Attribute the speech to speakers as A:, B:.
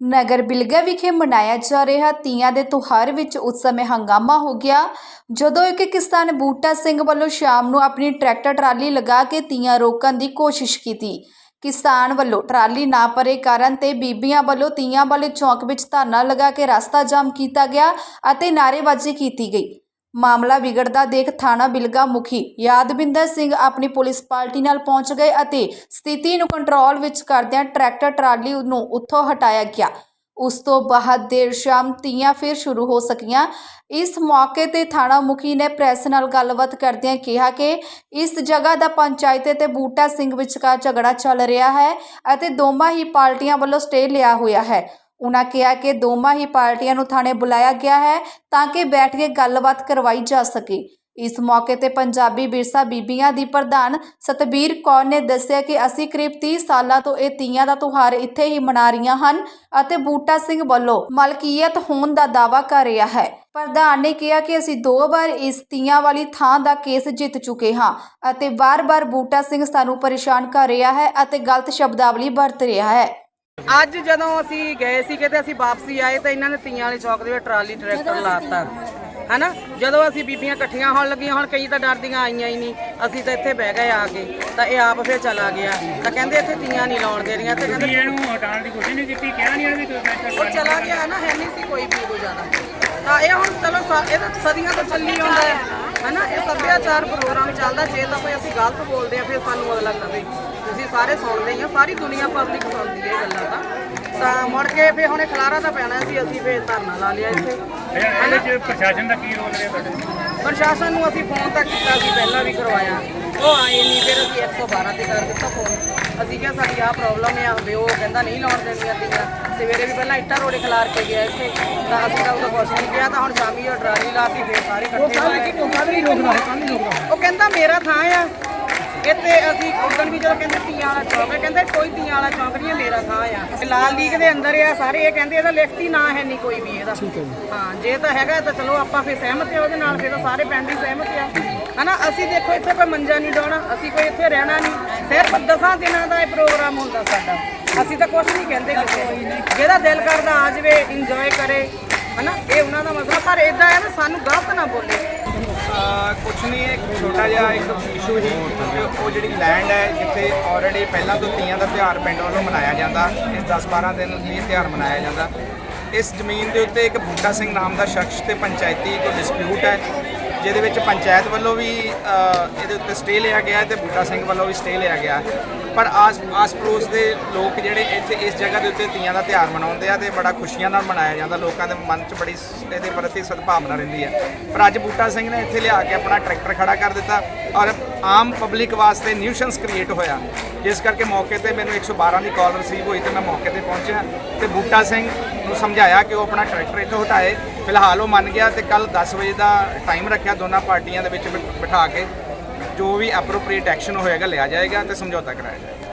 A: ਨਗਰ ਬਿਲਗਾ ਵਿਖੇ ਮਨਾਇਆ ਜਾ ਰਿਹਾ ਤੀਆਂ ਦੇ ਤਿਉਹਾਰ ਵਿੱਚ ਉਸ ਸਮੇਂ ਹੰਗਾਮਾ ਹੋ ਗਿਆ, ਜਦੋਂ ਇੱਕ ਕਿਸਾਨ ਬੂਟਾ ਸਿੰਘ ਵੱਲੋਂ ਸ਼ਾਮ ਨੂੰ ਆਪਣੀ ਟਰੈਕਟਰ ਟਰਾਲੀ ਲਗਾ ਕੇ ਤੀਆਂ ਰੋਕਣ ਦੀ ਕੋਸ਼ਿਸ਼ ਕੀਤੀ। ਕਿਸਾਨ ਵੱਲੋਂ ਟਰਾਲੀ ਨਾ ਭਰੇ ਕਾਰਨ ਤੇ ਬੀਬੀਆਂ ਵੱਲੋਂ ਤੀਆਂ ਵਾਲੇ ਚੌਂਕ ਵਿੱਚ ਧਰਨਾ ਲਗਾ ਕੇ ਰਸਤਾ ਜਾਮ ਕੀਤਾ ਗਿਆ ਅਤੇ ਨਾਅਰੇਬਾਜ਼ੀ ਕੀਤੀ ਗਈ। ਮਾਮਲਾ ਵਿਗੜਦਾ ਦੇਖ ਥਾਣਾ ਬਿਲਗਾ ਮੁਖੀ ਯਾਦਵਿੰਦਰ ਸਿੰਘ ਆਪਣੀ ਪੁਲਿਸ ਪਾਰਟੀ ਨਾਲ ਪਹੁੰਚ ਗਏ ਅਤੇ ਸਥਿਤੀ ਨੂੰ ਕੰਟਰੋਲ ਵਿੱਚ ਕਰਦਿਆਂ ਟਰੈਕਟਰ ਟਰਾਲੀ ਨੂੰ ਉੱਥੋਂ ਹਟਾਇਆ ਗਿਆ। ਉਸ ਤੋਂ ਬਾਅਦ ਦੇਰ ਸ਼ਾਮ ਤੀਆਂ ਫਿਰ ਸ਼ੁਰੂ ਹੋ ਸਕੀਆਂ। ਇਸ ਮੌਕੇ ਤੇ ਥਾਣਾ ਮੁਖੀ ਨੇ ਪ੍ਰੈਸ ਨਾਲ ਗੱਲਬਾਤ ਕਰਦਿਆਂ ਕਿਹਾ ਕਿ ਇਸ ਜਗ੍ਹਾ ਦਾ ਪੰਚਾਇਤ ਤੇ ਬੂਟਾ ਸਿੰਘ ਵਿਚਕਾਰ ਝਗੜਾ ਚੱਲ ਰਿਹਾ ਹੈ ਅਤੇ ਦੋਵਾਂ ਹੀ ਪਾਰਟੀਆਂ ਵੱਲੋਂ ਸਟੇ ਲਿਆ ਹੋਇਆ ਹੈ। ਉਨ੍ਹਾਂ ਕਿਹਾ ਕਿ ਦੋਵਾਂ ਹੀ ਪਾਰਟੀਆਂ ਨੂੰ ਥਾਣੇ ਬੁਲਾਇਆ ਗਿਆ ਹੈ ਤਾਂ ਕਿ ਬੈਠ ਕੇ ਗੱਲਬਾਤ ਕਰਵਾਈ ਜਾ ਸਕੇ। ਇਸ ਮੌਕੇ ਤੇ ਪੰਜਾਬੀ ਵਿਰਸਾ ਬੀਬੀਆਂ ਦੀ ਪ੍ਰਧਾਨ ਸਤਬੀਰ ਕੌਰ ਨੇ ਦੱਸਿਆ ਕਿ ਅਸੀਂ ਕਰੀਬ 30 ਸਾਲਾਂ ਤੋਂ ਇਹ ਤੀਆਂ ਦਾ ਤਿਉਹਾਰ ਇੱਥੇ ਹੀ ਮਨਾ ਰਹੀਆਂ ਹਨ ਅਤੇ ਬੂਟਾ ਸਿੰਘ ਵੱਲੋਂ ਮਲਕੀਅਤ ਹੋਣ ਦਾ ਦਾਅਵਾ ਕਰ ਰਿਹਾ ਹੈ। ਪ੍ਰਧਾਨ ਨੇ ਕਿਹਾ ਕਿ ਅਸੀਂ ਦੋ ਵਾਰ ਇਸ ਤੀਆਂ ਵਾਲੀ ਥਾਂ ਦਾ ਕੇਸ ਜਿੱਤ ਚੁੱਕੇ ਹਾਂ ਅਤੇ ਵਾਰ-ਵਾਰ ਬੂਟਾ ਸਿੰਘ ਸਾਨੂੰ ਪਰੇਸ਼ਾਨ ਕਰ ਰਿਹਾ ਹੈ ਅਤੇ ਗਲਤ ਸ਼ਬਦਾਵਲੀ ਵਰਤ ਰਿਹਾ ਹੈ।
B: ਅੱਜ ਜਦੋਂ ਅਸੀਂ ਗਏ ਸੀਗੇ ਤੇ ਅਸੀਂ ਵਾਪਸੀ ਆਏ ਤਾਂ ਇਹਨਾਂ ਨੇ ਤੀਆਂ ਵਾਲੇ ਚੌਕ ਦੇ ਵਿੱਚ ਟਰਾਲੀ ਟਰੈਕਟਰ ਲਾਤਾ। ਹਨਾ? ਜਦੋਂ ਅਸੀਂ ਬੀਬੀਆਂ ਇਕੱਠੀਆਂ ਹੋਣ ਲੱਗੀਆਂ ਹੁਣ ਕਈ ਤਾਂ ਡਰਦੀਆਂ ਆਈਆਂ ਹੀ ਨਹੀਂ। ਅਸੀਂ ਤਾਂ ਇੱਥੇ ਬਹਿ ਗਏ ਆ ਕੇ ਤਾਂ ਇਹ ਆਪ ਫਿਰ ਚਲਾ ਗਿਆ। ਤਾਂ ਕਹਿੰਦੇ ਇੱਥੇ ਤੀਆਂ ਨਹੀਂ ਲਾਉਣ ਦੇ ਰਹੀਆਂ ਤੇ ਕਹਿੰਦੇ
C: ਇਹਨੂੰ ਹਟਾਉਣ ਦੀ ਕੋਸ਼ਿਸ਼ ਨਹੀਂ ਕੀਤੀ ਕਿਹਾ ਨਹੀਂ ਇਹਨੂੰ ਵੀ ਕੋਈ ਬੈਠਾ
B: ਉਹ ਚਲਾ ਗਿਆ ਨਾ ਹੈ ਨਹੀਂ ਸੀ ਕੋਈ ਵੀ ਕੋਈ ਜ਼ਿਆਦਾ ਤਾਂ ਇਹ ਹੁਣ ਚਲੋ ਸ- ਇਹ ਤਾਂ ਸਦੀਆਂ ਤੋਂ ਚੱਲੀ ਆਉਂਦਾ ਹੈ। ਹਨਾ? ਇਹ ਸੱਭਿਆਚਾਰ ਪ੍ਰੋਗਰਾਮ ਚੱਲਦਾ ਜੇ ਤਾਂ ਕੋਈ ਅਸੀਂ ਗਲਤ ਬੋਲਦੇ ਆ ਫਿਰ ਸਾਨੂੰ ਅਗਲਾ ਤੁਸੀਂ ਸਾਰੇ ਸੁਣਦੇ ਹੀ ਆ ਸਾਰੀ ਦੁਨੀਆ ਪਬਲਿਕ ਸੁਣਦੀ ਹੈ ਇਹ ਗੱਲਾਂ ਤਾਂ। ਤਾਂ ਮੁੜ ਕੇ ਫਿਰ ਹੁਣੇ ਖਲਾਰਾ ਤਾਂ ਪੈਣਾ ਸੀ ਅਸੀਂ ਫਿਰ ਧਰਨਾ ਲਾ ਲਿਆ ਇੱਥੇ।
C: ਇਹ- ਇਹਦੇ ਚ ਪ੍ਰਸ਼ਾਸਨ ਦਾ ਕੀ ਰੋਲ ਰਿਹਾ ਤੁਹਾਡੇ?
B: ਪ੍ਰਸ਼ਾਸਨ ਨੂੰ ਅਸੀਂ ਫੋਨ ਤੱਕ ਕੀਤਾ ਸੀ ਪਹਿਲਾਂ ਵੀ ਕਰਵਾਇਆ। ਉਹ ਆਏ ਨਹੀਂ ਫਿਰ ਅਸੀਂ 112 ਤੇ ਕਰ ਦਿੱਤਾ ਫੋਨ ਅਸੀਂ ਕਿਹਾ ਸਾਡੀ ਆਹ ਪ੍ਰੋਬਲਮ ਹੈ ਵੀ ਉਹ ਕਹਿੰਦਾ ਨਹੀਂ ਲਾਉਣ ਦੇਣੀਆਂ ਤੀਆਂ। ਸਵੇਰੇ ਵੀ ਪਹਿਲਾਂ ਇੱਟਾਂ ਰੋੜੇ ਖਿਲਾਰ ਕੇ ਗਿਆ ਇੱਥੇ। ਤਾਂ ਅਸੀਂ ਤਾਂ ਉਹਦਾ ਕੁਛ ਨਹੀਂ ਕਿਹਾ ਤਾਂ ਹੁਣ ਸ਼ਾਮੀ ਉਹ ਟਰਾਲੀ ਲਾ ਕੇ ਫਿਰ ਸਾਰੇ ਇਕੱਠੇ ਹੋਏ ਉਹ ਕਹਿੰਦਾ ਮੇਰਾ ਥਾਂ ਆ। ਇੱਥੇ ਅਸੀਂ ਉਦੋਂ ਵੀ ਜਦੋਂ ਕਹਿੰਦੇ ਤੀਆਂ ਵਾਲਾ ਚੌਕ ਹੈ ਕਹਿੰਦੇ ਕੋਈ ਤੀਆਂ ਵਾਲਾ ਚੌਕ ਨਹੀਂ ਹੈ ਮੇਰਾ ਥਾਂ ਆ। ਲਾਲ ਲੀਗ ਦੇ ਅੰਦਰ ਆ ਸਾਰੇ ਇਹ ਕਹਿੰਦੇ ਇਹਦਾ ਲਿਖਤੀ ਨਾਂ ਹੈ ਨਹੀਂ ਕੋਈ ਵੀ ਇਹਦਾ। ਹਾਂ ਜੇ। ਤਾਂ ਹੈਗਾ ਤਾਂ ਚਲੋ ਆਪਾਂ ਫਿਰ ਸਹਿਮਤ ਆ ਉਹਦੇ ਨਾਲ ਫਿਰ ਤਾਂ ਸਾਰੇ ਪਿੰਡ ਹੀ ਸਹਿਮਤ ਆ। ਹਨਾ ਅਸੀਂ ਦੇਖੋ ਇੱਥੇ ਕੋਈ ਮੰਜਾ ਨਹੀਂ ਡਾਉਣਾ ਅਸੀਂ ਕੋਈ ਇੱਥੇ ਰਹਿਣਾ ਨਹੀਂ ਸਿਰਫ ਦਸਾਂ ਦਿਨਾਂ ਦਾ ਇਹ ਪ੍ਰੋਗਰਾਮ ਹੁੰਦਾ ਸਾਡਾ। ਅਸੀਂ ਤਾਂ ਕੁਝ ਨਹੀਂ ਕਹਿੰਦੇ ਕਿਸੇ ਨੂੰ। ਜਿਹਦਾ ਦਿਲ ਕਰਦਾ ਆ ਜਾਵੇ ਇੰਜੋਏ ਕਰੇ। ਹਨਾ ਇਹ ਉਹਨਾਂ ਦਾ ਮਸਲਾ। ਪਰ ਇਦਾਂ ਹੈ ਨਾ ਸਾਨੂੰ ਗਲਤ ਨਾ ਬੋਲੇ।
D: ਅਹ ਕੁਛ ਨਹੀਂ ਇੱਕ ਛੋਟਾ ਜਿਹਾ ਇੱਕ ਇਸ਼ੂ ਹੀ ਕਿ ਉਹ ਜਿਹੜੀ ਲੈਂਡ ਹੈ, ਜਿੱਥੇ ਆਲਰੇਡੀ ਪਹਿਲਾਂ ਤੋਂ ਤੀਆਂ ਦਾ ਤਿਉਹਾਰ ਪਿੰਡ ਵੱਲੋਂ ਮਨਾਇਆ ਜਾਂਦਾ, ਇਸ 10-12 ਦਿਨ ਲਈ ਇਹ ਤਿਉਹਾਰ ਮਨਾਇਆ ਜਾਂਦਾ। ਇਸ ਜ਼ਮੀਨ ਦੇ ਉੱਤੇ ਇੱਕ ਬੂਟਾ ਸਿੰਘ ਨਾਮ ਦਾ ਸ਼ਖਸ ਤੇ ਪੰਚਾਇਤੀ ਕੋਈ ਡਿਸਪਿਊਟ ਹੈ। ਜਿਹਦੇ ਵਿੱਚ ਪੰਚਾਇਤ ਵੱਲੋਂ ਵੀ ਇਹਦੇ ਉੱਤੇ ਸਟੇ ਲਿਆ ਗਿਆ ਹੈ ਤੇ ਬੂਟਾ ਸਿੰਘ ਵੱਲੋਂ ਵੀ ਸਟੇ ਲਿਆ ਗਿਆ ਪਰ ਆਸ ਆਸ ਪੜੋਸ ਦੇ ਲੋਕ ਜਿਹੜੇ ਇੱਥੇ ਇਸ ਜਗ੍ਹਾ ਦੇ ਉੱਤੇ ਤੀਆਂ ਦਾ ਤਿਉਹਾਰ ਮਨਾਉਂਦੇ ਆ ਤੇ ਬੜਾ ਖੁਸ਼ੀਆਂ ਨਾਲ ਮਨਾਇਆ ਜਾਂਦਾ, ਲੋਕਾਂ ਦੇ ਮਨ 'ਚ ਬੜੀ ਇਹਦੇ ਪ੍ਰਤੀ ਸਦਭਾਵਨਾ ਰਹਿੰਦੀ ਹੈ। ਪਰ ਅੱਜ ਬੂਟਾ ਸਿੰਘ ਨੇ ਇੱਥੇ ਲਿਆ ਕੇ ਆਪਣਾ ਟਰੈਕਟਰ ਖੜਾ ਕਰ ਦਿੱਤਾ ਔਰ ਆਮ ਪਬਲਿਕ ਵਾਸਤੇ ਨਿਊਸ਼ਨਸ ਕ੍ਰੀਏਟ ਹੋਇਆ। ਜਿਸ ਕਰਕੇ ਮੌਕੇ ਤੇ ਮੈਨੂੰ 112 ਦੀ ਕਾਲ ਰਿਸੀਵ ਹੋਈ ਤੇ ਮੈਂ ਮੌਕੇ ਤੇ ਪਹੁੰਚਿਆ ਤੇ ਬੂਟਾ ਸਿੰਘ ਨੂੰ ਸਮਝਾਇਆ ਕਿ ਉਹ ਆਪਣਾ ਟਰੈਕਟਰ ਇੱਥੋਂ ਹਟਾਏ। ਫਿਲਹਾਲ ਉਹ ਮੰਨ ਗਿਆ ਤੇ ਕੱਲ 10 ਵਜੇ ਦਾ ਟਾਈਮ ਰੱਖਿਆ ਦੋਨਾਂ ਪਾਰਟੀਆਂ ਦੇ ਵਿੱਚ ਬਿ- ਬਿਠਾ ਕੇ। ਜੋ ਵੀ ਐਪਰੋਪ੍ਰੀਏਟ ਐਕਸ਼ਨ ਹੋਏਗਾ, ਲਿਆ ਜਾਏਗਾ ਤੇ ਸਮਝੌਤਾ ਕਰਾਇਆ ਜਾਏਗਾ।